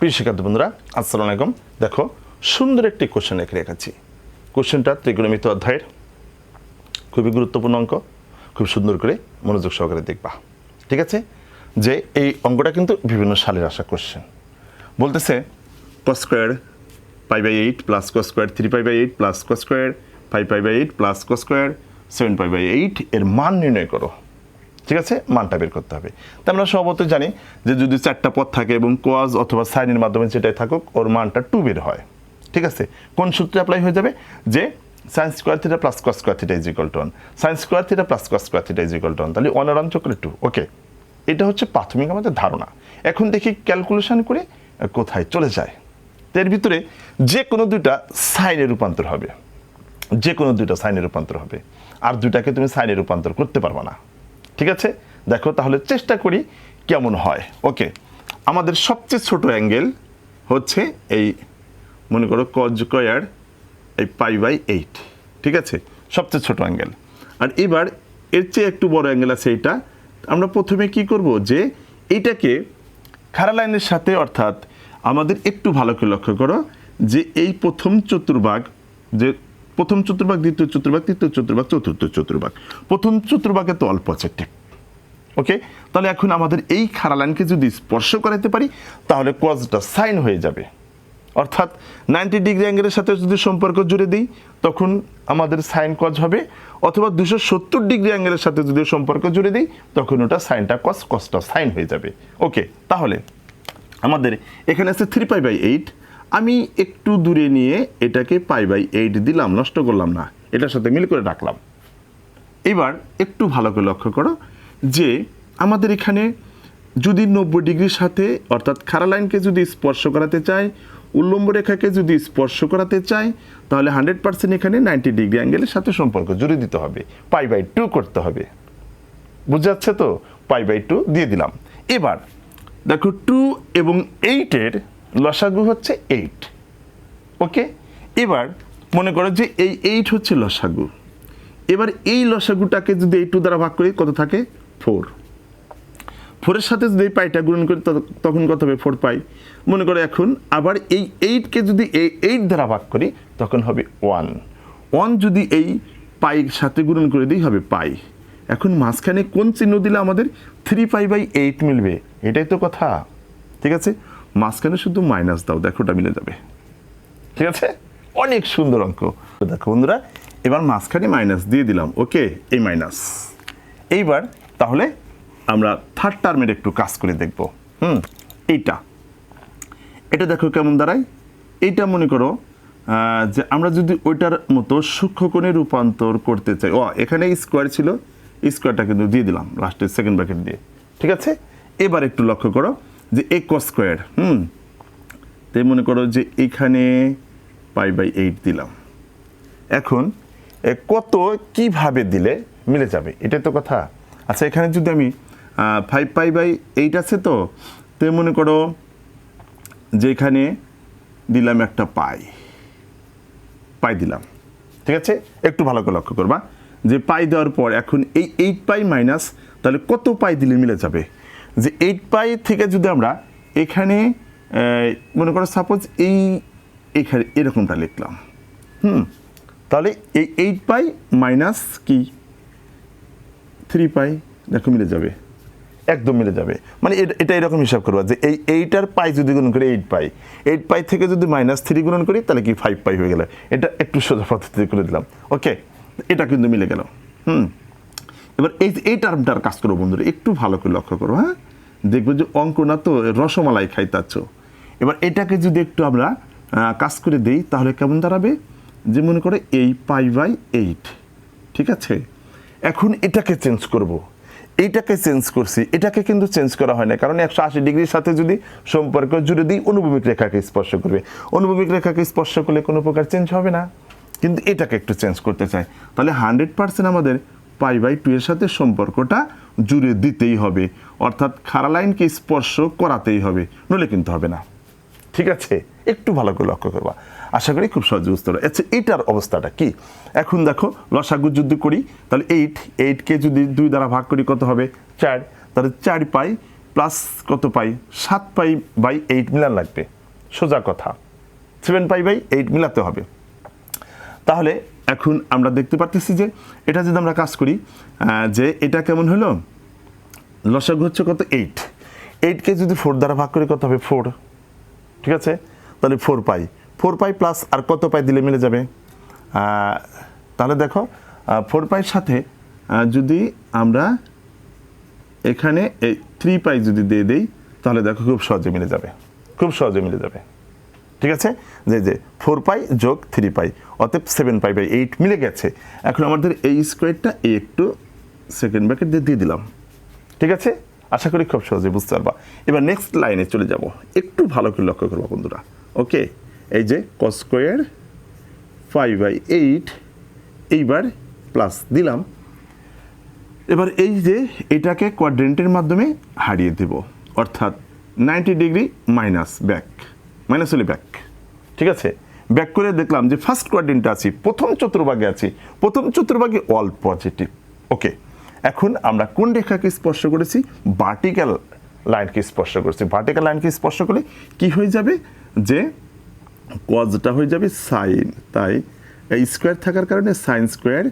প্রিয় শিক্ষার্থী বন্ধুরা, আসসালামু আলাইকুম। দেখো, সুন্দর একটি কোশ্চেন রেখে রেখেছি কোশ্চেনটা ত্রিকোণমিত অধ্যায়ের খুবই গুরুত্বপূর্ণ অঙ্ক। খুব সুন্দর করে মনোযোগ সহকারে দেখবা। ঠিক আছে? যে এই অঙ্কটা কিন্তু বিভিন্ন সালের আসা কোশ্চেন বলতেছে cos square pi by eight plus cos square three pi by eight plus cos square five pi by eight plus cos square seven pi by eight এর মান নির্ণয় করো। ঠিক আছে? মানটা বের করতে হবে। তো আমরা সবত জানি যে যদি চারটা পথ থাকে এবং কোয়াজ অথবা সাইনের মাধ্যমে যেটাই থাকুক, ওর মানটা টু বের হয়। ঠিক আছে? কোন সূত্রে অ্যাপ্লাই হয়ে যাবে? যে sines square theta plus cos square theta is to one sines square theta plus cos square theta is to one তাহলে ওয়ান আর চক্রে টু ওকে এটা হচ্ছে প্রাথমিক আমাদের ধারণা। এখন দেখি ক্যালকুলেশন করে কোথায় চলে যায়। এর ভিতরে যে কোনো দুইটা সাইনে রূপান্তর হবে। যে কোনো দুইটা সাইনে রূপান্তর হবে। আর দুইটাকে তুমি সাইনে রূপান্তর করতে পারবে না। ঠিক আছে? দেখো, তাহলে চেষ্টা করি কেমন হয়। ওকে আমাদের সবচেয়ে ছোট অ্যাঙ্গেল হচ্ছে এই, মনে করো কজ স্কোয়ার এই পাই বাই এইট ঠিক আছে? সবচেয়ে ছোট অ্যাঙ্গেল আর এবার এর চেয়ে একটু বড় অ্যাঙ্গেল আছে এইটা। আমরা প্রথমে কি করব যে এইটাকে খাড়া লাইনের সাথে, অর্থাৎ আমাদের একটু ভালো করে লক্ষ্য করো যে এই প্রথম চতুর্ভাগ যে প্রথম চতুর্ভাগ, দ্বিতীয় চতুর্ভাগ, তৃতীয় চতুর্ভাগ, চতুর্থ চতুর্ভাগ। প্রথম চতুর্ভাগে তো অল্প আছে, ঠিক। ওকে? তাহলে এখন আমাদের এই খাড়া লাইনকে যদি স্পর্শ করাতে পারি, তাহলে কজটা সাইন হয়ে যাবে। অর্থাৎ নাইনটি ডিগ্রি অ্যাঙ্গেলের সাথে যদি সম্পর্ক জুড়ে দিই, তখন আমাদের সাইন কজ হবে। অথবা দুশো সত্তর ডিগ্রি অ্যাঙ্গেলের সাথে যদি সম্পর্ক জুড়ে দিই, তখন ওটা সাইনটা কস কসটা সাইন হয়ে যাবে। ওকে? তাহলে আমাদের এখানে আছে থ্রি পাই বাই এইট আমি একটু দূরে নিয়ে এটাকে পাই বাই এইট দিলাম, নষ্ট করলাম না। এটার সাথে মিল করে রাখলাম। এবার একটু ভালো করে লক্ষ্য করো যে আমাদের এখানে যদি নব্বই ডিগ্রির সাথে, অর্থাৎ খাড়া লাইনকে যদি স্পর্শ করাতে চাই উল্লম্ব রেখাকে যদি স্পর্শ করাতে চাই তাহলে হান্ড্রেড পার্সেন্ট এখানে নাইনটি ডিগ্রি অ্যাঙ্গেলের সাথে সম্পর্ক জুড়ে দিতে হবে। পাই বাই টু করতে হবে। বুঝে যাচ্ছে তো? পাই বাই টু দিয়ে দিলাম। এবার দেখো টু এবং এইটের লসাগু হচ্ছে এইট ওকে এবার মনে করো যে এই এইট হচ্ছে লসাগু। এবার এই লসাগুটাকে যদি এই টু দ্বারা ভাগ করি, কত থাকে? ফোর ফোরের সাথে যদি এই পাইটা গুণন করি তখন কত হবে? ফোর পাই মনে করো এখন আবার এই এইটকে যদি এই এইট দ্বারা ভাগ করি, তখন হবে ওয়ান ওয়ান যদি এই পাইর সাথে গুণন করে দিই, হবে পাই এখন মাঝখানে কোন চিহ্ন দিলে আমাদের থ্রি পাই বাই এইট মিলবে? এটাই তো কথা। ঠিক আছে? মাঝখানে শুধু মাইনাস দাও, দেখো ওটা মিলে যাবে। ঠিক আছে? অনেক সুন্দর অঙ্ক। দেখো বন্ধুরা, এবার মাঝখানে মাইনাস দিয়ে দিলাম ওকে এই মাইনাস এইবার তাহলে আমরা থার্ড টার্মের একটু কাজ করে দেখব। হুম, এইটা। এটা দেখো কেমন দাঁড়ায়? এইটা মনে করো যে আমরা যদি ওইটার মতো সূক্ষ্মকোণে রূপান্তর করতে চাই, ও, এখানে স্কোয়ার ছিল স্কোয়ারটা কিন্তু দিয়ে দিলাম লাস্টে সেকেন্ড ব্র্যাকেট দিয়ে। ঠিক আছে? এবার একটু লক্ষ্য করো। যে এ কস স্কোয়ার হুম? তাই মনে করো যে এখানে পাই বাই এইট দিলাম। এখন কত কীভাবে দিলে মিলে যাবে? এটাই তো কথা। আচ্ছা এখানে যদি আমি ফাইভ পাই বাই এইট আছে তো তো মনে করো যে এখানে দিলাম একটা পাই পাই দিলাম। ঠিক আছে? একটু ভালো করে লক্ষ্য করবা। যে পাই দেওয়ার পর এখন এই এইট পাই মাইনাস তাহলে কত পাই দিলে মিলে যাবে? যে এইট পাই থেকে যদি আমরা এখানে মনে করো সাপোজ এই এখানে এরকমটা লিখলাম, হুম, তাহলে এই এইট পাই মাইনাস কি? থ্রি পাই দেখো মিলে যাবে, একদম মিলে যাবে। মানে এটা এরকম হিসাব করবা যে এই এইটার পাই যদি গুণন করি এইট পাই এইট পাই থেকে যদি মাইনাস থ্রি গুণন করি তাহলে কি ফাইভ পাই হয়ে গেল? এটা একটু সোজা পদ্ধতি করে দিলাম। ওকে এটা কিন্তু মিলে গেল, হুম। এবার এই এই টার্মটার কাজ করো বন্ধুরা, একটু ভালো করে লক্ষ্য করো হ্যাঁ? দেখব যে অঙ্ক না তো রসমালাই খাইতাচ্ছ এবার এটাকে যদি একটু আমরা কাজ করে দিই, তাহলে কেমন দাঁড়াবে? যে মনে করে এই পাই বাই এইট, ঠিক আছে? এখন এটাকে চেঞ্জ করব। এইটাকে চেঞ্জ করছি, এটাকে কিন্তু চেঞ্জ করা হয় না, কারণ একশো আশি ডিগ্রির সাথে যদি সম্পর্ক জুড়ে দিই, অনুভূমিক রেখাকে স্পর্শ করবে। অনুভূমিক রেখাকে স্পর্শ করলে কোনো প্রকার চেঞ্জ হবে না। কিন্তু এটাকে একটু চেঞ্জ করতে চাই। তাহলে হান্ড্রেড পার্সেন্ট আমাদের পাই বাই টু এর সাথে সম্পর্কটা জুড়ে দিতেই হবে। অর্থাৎ খাড়া লাইনকে স্পর্শ করাতেই হবে নলে কিন্তু হবে না। ঠিক আছে? একটু ভালো করে লক্ষ্য করবা। আশা করি খুব সহজে বুঝতে পারবে আচ্ছা এইটার অবস্থাটা কি? এখন দেখো, লসাগু যুদ্ধ করি, তাহলে এইট এইটকে যদি দুই দ্বারা ভাগ করি কত হবে? চার। তাহলে চার পাই প্লাস কত পাই? সাত পাই বাই এইট মিলান লাগবে। সোজা কথা। সেভেন পাই বাই এইট মিলাতে হবে। তাহলে এখন আমরা দেখতে পারতেছি যে এটা যদি আমরা কাজ করি যে এটা কেমন হলো? লসাগু হচ্ছে কত? এইট এইটকে যদি ফোর দ্বারা ভাগ করে, কত হবে? ফোর ঠিক আছে? তাহলে four pi. Four pi plus আর কত পাই দিলে মিলে যাবে? তাহলে দেখো ফোর পাইয়ের সাথে যদি আমরা এখানে এই থ্রি পাই যদি দিয়ে দেই, তাহলে দেখো খুব সহজে মিলে যাবে। খুব সহজে মিলে যাবে। ঠিক আছে? যে যে ফোর পাই যোগ থ্রি পাই অতএব সেভেন পাই বাই এইট মিলে গেছে। এখন আমাদের এই স্কোয়ারটা একটু সেকেন্ড ব্র্যাকেট দিয়ে দিয়ে দিলাম। ঠিক আছে? আশা করি খুব সহজে বুঝতে পারবা। এবার নেক্সট লাইনে চলে যাব। একটু ভালো করে লক্ষ্য করব বন্ধুরা। ওকে এই যে cos square five by eight এইবার প্লাস দিলাম। এবার এই যে এটাকে কোয়াড্রেন্টের মাধ্যমে হারিয়ে দেব। অর্থাৎ ninety degree minus back minus হলে ব্যাক ঠিক আছে? ব্যাক করে দেখলাম যে ফার্স্ট কোয়াড্রেন্টে আছি, প্রথম চতুর্ভাগে আছি, প্রথম চতুর্ভাগে অল পজিটিভ ওকে এখন আমরা কোন রেখাকে স্পর্শ করেছি? ভার্টিক্যাল লাইনকে স্পর্শ করেছি। ভার্টিক্যাল লাইনকে স্পর্শ করলে কি হয়ে যাবে? যে কজটা হয়ে যাবে সাইন তাই এই স্কোয়ার থাকার কারণে sine square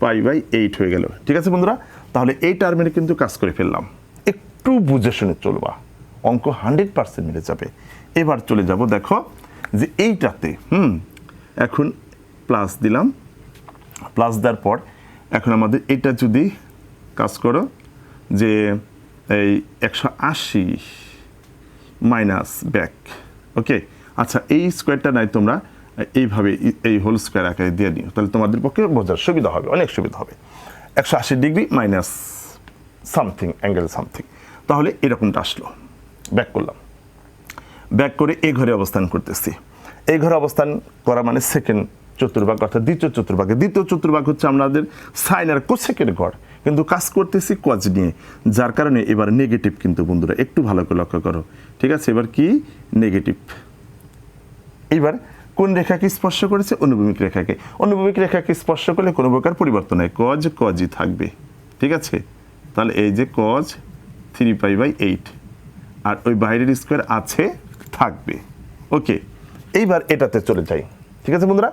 pi by eight হয়ে গেল। ঠিক আছে বন্ধুরা? তাহলে এই টার্মের কিন্তু কাজ করে ফেললাম। একটু বুঝে শুনে চলবা। অঙ্ক হান্ড্রেড পার্সেন্ট মিলে যাবে। এবার চলে যাব, দেখো, যে এইটাতে, হুম, এখন প্লাস দিলাম। প্লাস দেওয়ার পর, এখন আমাদের এটা যদি কাজ করো, যে এই একশো আশি মাইনাস ব্যাক ওকে আচ্ছা এই স্কোয়ারটা নাই তোমরা, এইভাবে এই- হোল স্কোয়ার আকারে দিয়ে নিও, তাহলে তোমাদের পক্ষে বোঝার সুবিধা হবে, অনেক সুবিধা হবে। একশো আশি degree minus something angle something তাহলে এরকমটা আসলো। ব্যাক করলাম। ব্যাক করে এ ঘরে অবস্থান করতেছি। এই ঘরে অবস্থান করা মানে সেকেন্ড চতুর্ভাগ অর্থাৎ দ্বিতীয় চতুর্ভাগে। দ্বিতীয় চতুর্ভাগ হচ্ছে আমাদের সাইন আর কোসেকের ঘর। কিন্তু কাজ করতেছি কজ নিয়ে, যার কারণে এবার নেগেটিভ কিন্তু বন্ধুরা, একটু ভালো করে লক্ষ্য করো। ঠিক আছে, এবার কি? নেগেটিভ এবার কোন রেখাকে স্পর্শ করেছে? অনুভূমিক রেখাকে। অনুভূমিক রেখাকে স্পর্শ করলে কোনো প্রকার পরিবর্তন হয়। কজ কজই থাকবে। ঠিক আছে? তাহলে এই যে cos three pi by eight আর ওই বাইরের স্কোয়ার আছে, থাকবে। ওকে, এইবার এটাতে চলে যাই। ঠিক আছে বন্ধুরা?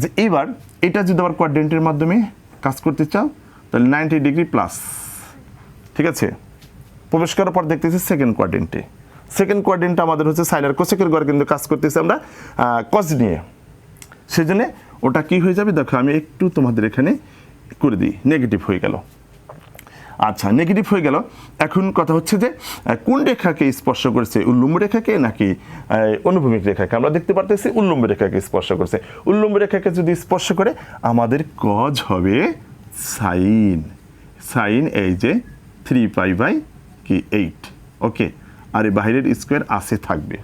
যে এইবার এটা যদি আবার কোয়াড্রেন্টের মাধ্যমে কাজ করতে চাও, তাহলে নাইনটি ডিগ্রি প্লাস ঠিক আছে? প্রবেশ করার পর দেখতেছি সেকেন্ড কোয়াড্রেন্টে সেকেন্ড কোয়াড্রেন্টটা আমাদের হচ্ছে সাইনার কোসেকের ঘর কিন্তু কাজ করতেছি আমরা কজ নিয়ে। সেই ওটা কি হয়ে যাবে? দেখো, আমি একটু তোমাদের এখানে করে দিই। নেগেটিভ হয়ে গেল। আচ্ছা নেগেটিভ হয়ে গেল। এখন কথা হচ্ছে যে কোন রেখাকে স্পর্শ করেছে? উল্লম্ব রেখাকে নাকি অনুভূমিক রেখাকে? আমরা দেখতে পারতেছি উল্লম্ব রেখাকে স্পর্শ করছে। উল্লম্ব রেখাকে যদি স্পর্শ করে, আমাদের কজ হবে সাইন। সাইন এই যে থ্রি পাই বাই কি এইট ওকে আর এই বাইরের স্কোয়ার আসে থাকবে।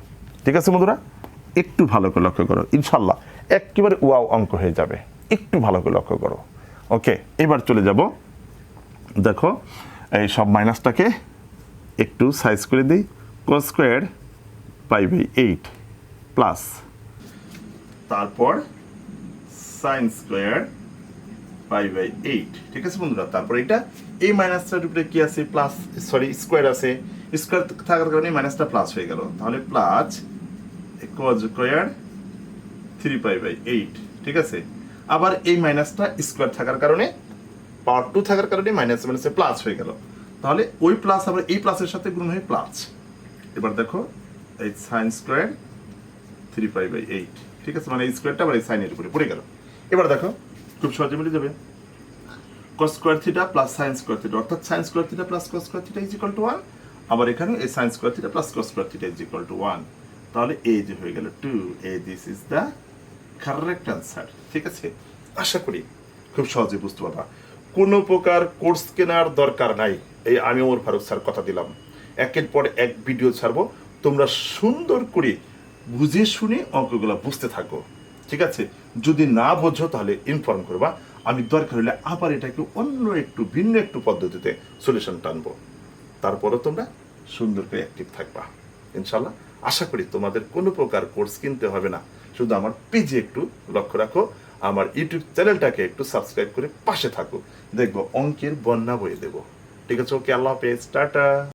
ঠিক আছে বন্ধুরা? একটু ভালো করে লক্ষ্য করো। ইনশাল্লাহ একেবারে ওয়াও অঙ্ক হয়ে যাবে। একটু ভালো করে লক্ষ্য করো। ওকে এবার চলে যাব দেখো, এই সব মাইনাসটাকে একটু সাইজ করে দিই cos square pi by eight plus তারপর sine square pi by eight ঠিক আছে বন্ধুরা? তারপর এটা, এই মাইনাসটার উপরে কি আছে? প্লাস সরি স্কোয়ার আছে। স্কোয়ার থাকার কারণে মাইনাসটা প্লাস হয়ে গেল। তাহলে plus cos square three pi by eight ঠিক আছে? আবার এই মাইনাসটা স্কোয়ার থাকার কারণে পাওয়ার টু থাকার কারণে মাইনাস মাইনাসে প্লাস হয়ে গেল। তাহলে ওই প্লাস আবার এই প্লাসের সাথে গুণ হয়ে প্লাস এবার দেখো, এই sine square three pi by eight ঠিক আছে? মানে এই স্কোয়ারটা আবার এই সাইনের উপরে পড়ে গেল। এবার দেখো, খুব সহজে মিলে যাবে। cos square theta plus sine square theta অর্থাৎ sine square theta plus cos square theta is equal to one আবার এখানে এই sine square theta plus cos square theta is equal to one তাহলে এই যে হয়ে গেল to a this is the correct answer ঠিক আছে? আশা করি। খুব সহজে বুঝতে পারবা। কোনো প্রকার কোর্স কেনার দরকার নাই। এই আমি ওমর ফারুক স্যার কথা দিলাম। একের পর এক ভিডিও ছাড়বো। তোমরা সুন্দর করে বুঝে শুনে অঙ্কগুলো বুঝতে থাকো। ঠিক আছে? যদি না বোঝো তাহলে ইনফর্ম করবা। আমি দরকার হলে আবার এটাকে অন্য একটু ভিন্ন একটু পদ্ধতিতে সলিউশন টানবো। তারপরও তোমরা সুন্দর করে অ্যাক্টিভ থাকবা। ইনশাল্লাহ আশা করি তোমাদের কোনো প্রকার কোর্স কিনতে হবে না। শুধু আমার পেজে একটু লক্ষ্য রাখো। আমার ইউটিউব চ্যানেলটাকে একটু সাবস্ক্রাইব করে পাশে থাকুক দেখব অঙ্কের বন্যা বয়ে দেবো। ঠিক আছে, ওকে, আল্লাহ হাফেজ, টাটা।